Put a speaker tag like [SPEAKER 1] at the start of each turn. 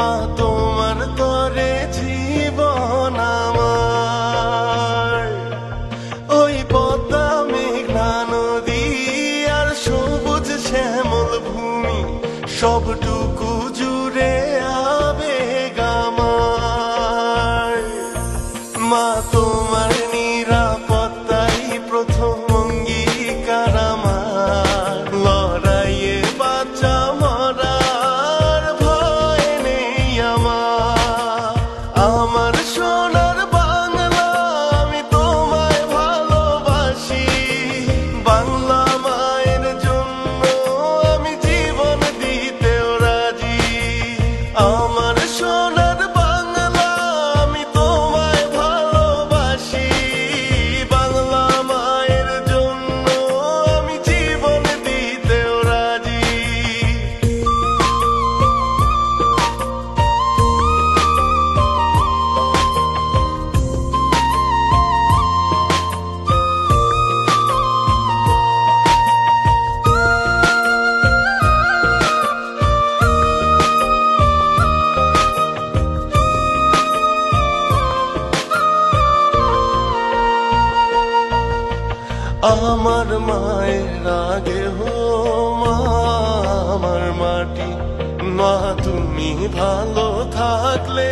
[SPEAKER 1] মা তোমার তরে জীবন আমার। ওই পদ্মা মেঘনা নদী আর সবুজ শ্যামল ভূমি সবটুকু আমার মায়ের আগে হো আমার মাটি মা তুমি ভালো থাকলে